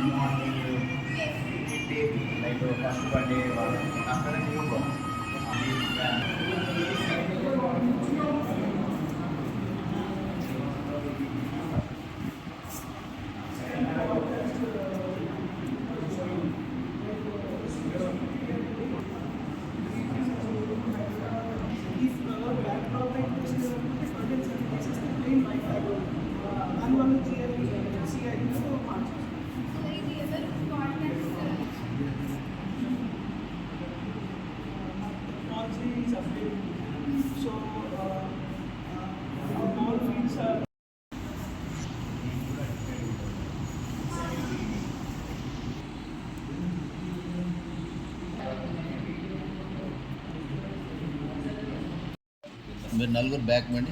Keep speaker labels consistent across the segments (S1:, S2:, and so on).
S1: Morning night first birthday అక్కడ
S2: If
S3: మీరు నలుగురు బ్యాక్ మండి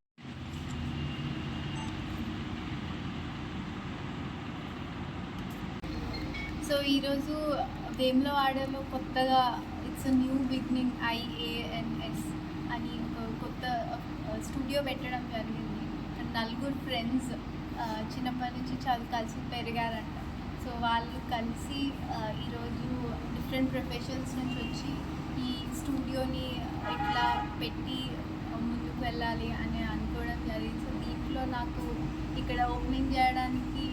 S4: ఈరోజు వేములవాడలో కొత్తగా ఇట్స్ న్యూ బిగినింగ్ ఐఏఎన్ఎస్ అని ఒక కొత్త స్టూడియో పెట్టడం జరిగింది. నలుగురు ఫ్రెండ్స్ చిన్నప్పటి నుంచి చదువు కలిసి పెరిగారంట. సో వాళ్ళు కలిసి ఈరోజు డిఫరెంట్ ప్రొఫెషన్స్ నుంచి వచ్చి ఈ స్టూడియోని ఎట్లా పెట్టి ముందుకు వెళ్ళాలి అని అనుకోవడం జరిగింది. సో దీంట్లో నాకు ఇక్కడ ఓపెనింగ్ చేయడానికి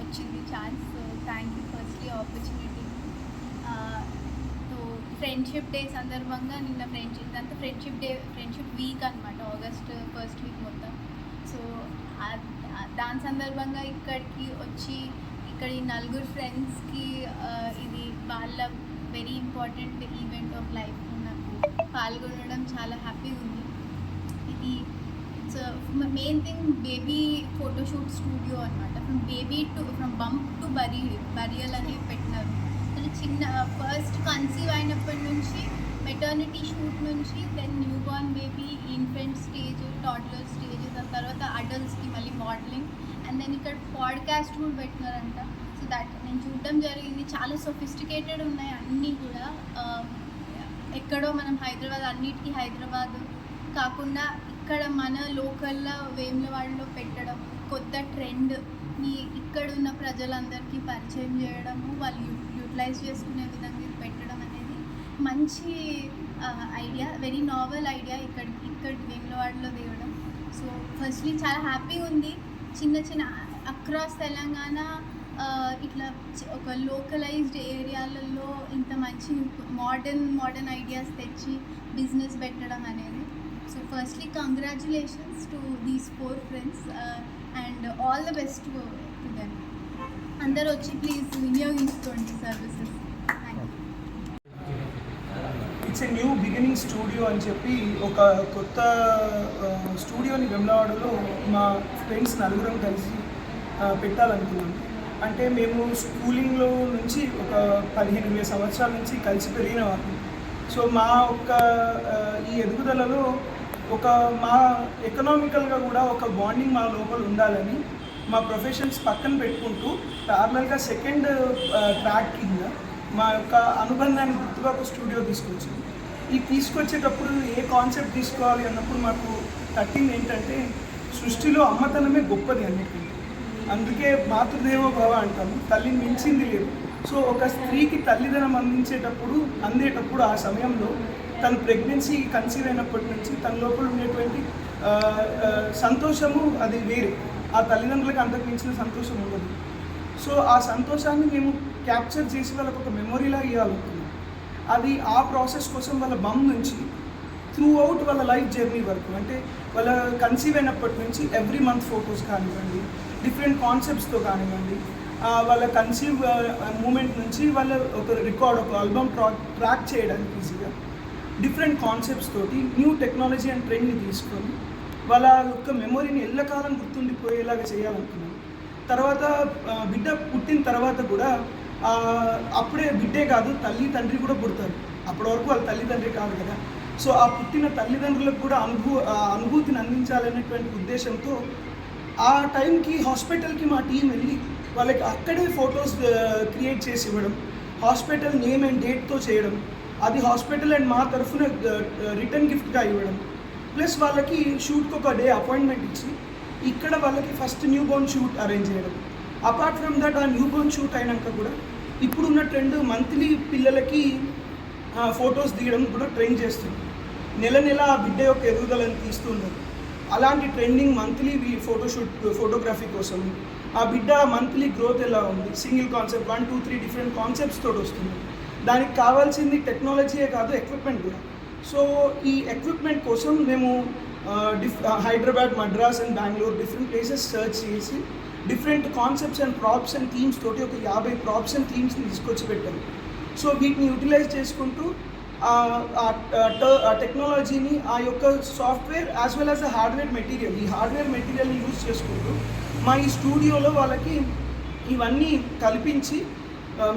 S4: వచ్చింది chance thank you firstly opportunity so friendship day సందర్భంగా నిన్న ఫ్రెండ్షిప్ అంతా ఫ్రెండ్షిప్ డే ఫ్రెండ్షిప్ వీక్ అనమాట ఆగస్ట్ ఫస్ట్ వీక్ మొత్తం. సో దాని సందర్భంగా ఇక్కడికి వచ్చి ఇక్కడ ఈ నలుగురు ఫ్రెండ్స్కి ఇది వాళ్ళ very important event of life నాకు పాల్గొనడం చాలా హ్యాపీగా ఉంది. Main thing baby photoshoot studio అనమాట from baby to from bump to bury burial అని పెట్టినారు. అంటే చిన్న ఫస్ట్ కన్సీవ్ అయినప్పటి నుంచి మెటర్నిటీ షూట్ నుంచి then newborn baby infant stage toddler stage దాని తర్వాత అడల్ట్స్కి మళ్ళీ మోడలింగ్ అండ్ దెన్ ఇక్కడ పాడ్కాస్ట్ కూడా పెట్టినారంట. సో దట్ నేను చూడడం జరిగింది. చాలా సొఫిస్టికేటెడ్ ఉన్నాయి అన్నీ కూడా. Um, ఎక్కడో మనం హైదరాబాద్ అన్నిటికీ హైదరాబాద్. కాకుండా ఇక్కడ మన లోకల్లో వేములవాడలో పెట్టడం కొత్త ట్రెండ్ని ఇక్కడ ఉన్న ప్రజలందరికీ పరిచయం చేయడము వాళ్ళు యూటిలైజ్ చేసుకునే విధంగా ఇది పెట్టడం అనేది మంచి ఐడియా వెరీ నావెల్ ఐడియా ఇక్కడ ఇక్కడ వేములవాడలో తేవడం సో ఫస్ట్లీ చాలా హ్యాపీగా ఉంది. చిన్న చిన్న అక్రాస్ తెలంగాణ ఇట్లా ఒక లోకలైజ్డ్ ఏరియాలలో ఇంత మంచి మోడర్న్ మోడర్న్ ఐడియాస్ తెచ్చి బిజినెస్ పెట్టడం అనేది so firstly congratulations to these four friends and all the best to them అందరు వచ్చి please వినియోగించుకోండి services
S2: it's a new beginning studio అని చెప్పి ఒక కొత్త స్టూడియోని వెమ్లవాడలో మా ఫ్రెండ్స్ నలుగురం కలిసి ఆ, పెట్టాలనుకున్నాం. అంటే మేము స్కూలింగ్లో నుంచి ఒక పదిహేను ఇరవై సంవత్సరాల నుంచి కలిసి పెరిగిన వాళ్ళం. సో మా ఒక్క ఈ ఎదుగుదలలో ఒక మా ఎకనామికల్గా కూడా ఒక బాండింగ్ మా లోపల ఉండాలని మా ప్రొఫెషన్స్ పక్కన పెట్టుకుంటూ ప్యారలల్గా సెకండ్ ట్రాక్ కింద మా యొక్క అనుబంధాన్ని గుర్తుగా ఒక స్టూడియో తీసుకొచ్చింది ఈ తీసుకొచ్చేటప్పుడు ఏ కాన్సెప్ట్ తీసుకోవాలి అన్నప్పుడు మాకు తట్టింది ఏంటంటే సృష్టిలో అమ్మతనమే గొప్పది అన్నిటికంటే అందుకే మాతృదేవో భవ అంటాము తల్లిని మించింది లేదు. సో ఒక స్త్రీకి తల్లిదనం అందించేటప్పుడు అందేటప్పుడు ఆ సమయంలో తన ప్రెగ్నెన్సీ కన్సీవ్ అయినప్పటి నుంచి తన లోపల ఉండేటువంటి సంతోషము అది వేరే. ఆ తల్లిదండ్రులకు అంతకు మించిన సంతోషం ఉండదు. సో ఆ సంతోషాన్ని మేము క్యాప్చర్ చేసి వాళ్ళకు ఒక మెమొరీలా ఇవ్వాలనుకున్నాం. అది ఆ ప్రాసెస్ కోసం వాళ్ళ బమ్ నుంచి త్రూ అవుట్ వాళ్ళ లైఫ్ జర్నీ వరకు అంటే వాళ్ళ కన్సీవ్ అయినప్పటి నుంచి ఎవ్రీ మంత్ ఫొటోస్ కానివ్వండి డిఫరెంట్ కాన్సెప్ట్స్తో కానివ్వండి వాళ్ళ కన్సీవ్ మూమెంట్ నుంచి వాళ్ళ ఒక రికార్డ్ ఒక ఆల్బమ్ ట్రాక్ చేయడానికి ఈజీగా డిఫరెంట్ కాన్సెప్ట్స్ తోటి న్యూ టెక్నాలజీ అండ్ ట్రెండ్ని తీసుకొని వాళ్ళ యొక్క మెమొరీని ఎల్లకాలం గుర్తుండిపోయేలాగా చేయాలనుకున్నాను తర్వాత బిడ్డ పుట్టిన తర్వాత కూడా అప్పుడే బిడ్డే కాదు తల్లి తండ్రి కూడా పుడతారు. అప్పటి వరకు వాళ్ళ తల్లిదండ్రి కాదు కదా. సో ఆ పుట్టిన తల్లిదండ్రులకు కూడా అనుభూ ఆ అనుభూతిని అందించాలనేటువంటి ఉద్దేశంతో ఆ టైంకి హాస్పిటల్కి మా టీం వెళ్ళి వాళ్ళకి అక్కడే ఫొటోస్ క్రియేట్ చేసి ఇవ్వడం హాస్పిటల్ నేమ్ అండ్ డేట్తో చేయడం అది హాస్పిటల్ అండ్ మా తరఫున రిటర్న్ గిఫ్ట్గా ఇవ్వడం. ప్లస్ వాళ్ళకి షూట్కి ఒక డే అపాయింట్మెంట్ ఇచ్చి ఇక్కడ వాళ్ళకి first newborn shoot arrange చేయడం. అపార్ట్ ఫ్రమ్ దట్ ఆ న్యూ బోర్న్ షూట్ అయినాక కూడా ఇప్పుడున్న ట్రెండ్ మంత్లీ పిల్లలకి ఫొటోస్ తీయడం కూడా ట్రెండ్ చేస్తుంది. నెల నెల ఆ బిడ్డ యొక్క ఎదుగుదలను తీస్తున్నారు అలాంటి ట్రెండింగ్ మంత్లీ ఫోటోషూట్ ఫోటోగ్రఫీ కోసం. ఆ బిడ్డ మంత్లీ గ్రోత్ ఎలా ఉంది? Single concept one two three different concepts తోటి వస్తుంది. దానికి కావాల్సింది టెక్నాలజీయే కాదు ఎక్విప్మెంట్ కూడా. సో ఈ ఎక్విప్మెంట్ కోసం మేము diff Hyderabad Madras and Bengaluru different places search చేసి different concepts and props and themes తోటి ఒక యాభై ప్రాప్స్ అండ్ థీమ్స్ని తీసుకొచ్చి పెట్టాము సో వీటిని యూటిలైజ్ చేసుకుంటూ టెక్నాలజీని ఆ యొక్క software as well as uh hardware material ఈ హార్డ్వేర్ మెటీరియల్ని యూజ్ చేసుకుంటూ మా ఈ స్టూడియోలో వాళ్ళకి ఇవన్నీ కల్పించి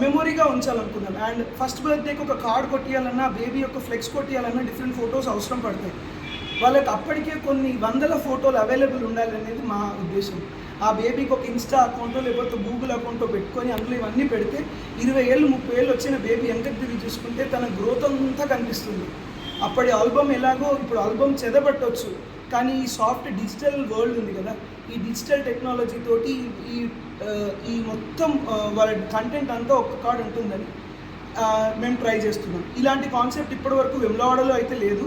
S2: మెమొరీగా ఉంచాలనుకున్నాం అండ్ ఫస్ట్ బర్త్డేకి ఒక కార్డ్ కొట్టియాలన్నా బేబీ యొక్క ఫ్లెక్స్ కొట్టియాలన్నా డిఫరెంట్ ఫొటోస్ అవసరం పడతాయి. వాళ్ళకి అప్పటికే కొన్ని వందల ఫోటోలు అవైలబుల్ ఉండాలనేది మా ఉద్దేశం. ఆ బేబీకి ఒక ఇన్స్టా అకౌంటో లేకపోతే గూగుల్ అకౌంటో పెట్టుకొని అందులో ఇవన్నీ పెడితే ఇరవై ఏళ్ళు ముప్పై ఏళ్ళు వచ్చిన బేబీ వెనకకి తిరిగి చూసుకుంటే తన గ్రోత్ అంతా కనిపిస్తుంది. అప్పటి ఆల్బమ్ ఎలాగో ఇప్పుడు ఆల్బమ్ చెదబట్టవచ్చు కానీ ఈ సాఫ్ట్ డిజిటల్ వరల్డ్ ఉంది కదా ఈ డిజిటల్ టెక్నాలజీ తోటి ఈ ఈ మొత్తం వాళ్ళ కంటెంట్ అంతా ఒక్క కార్డ్ ఉంటుందని మేము ట్రై చేస్తున్నాం. ఇలాంటి కాన్సెప్ట్ ఇప్పటివరకు వెమ్లవాడలో అయితే లేదు.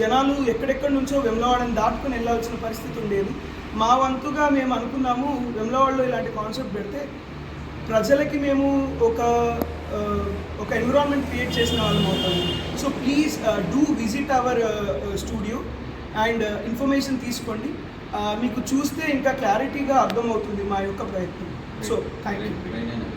S2: జనాలు ఎక్కడెక్కడి నుంచో వెమ్లవాడని దాటుకొని వెళ్ళాల్సిన పరిస్థితి ఉండేది. మా వంతుగా మేము అనుకున్నాము వెమ్లవాడలో ఇలాంటి కాన్సెప్ట్ పెడితే ప్రజలకి మేము ఒక ఒక ఎన్విరాన్మెంట్ క్రియేట్ చేసిన వాళ్ళం అవుతాము. So please do visit our studio and information తీసుకోండి. మీకు చూస్తే ఇంకా క్లారిటీగా అర్థమవుతుంది మా యొక్క ప్రయత్నం. So thank you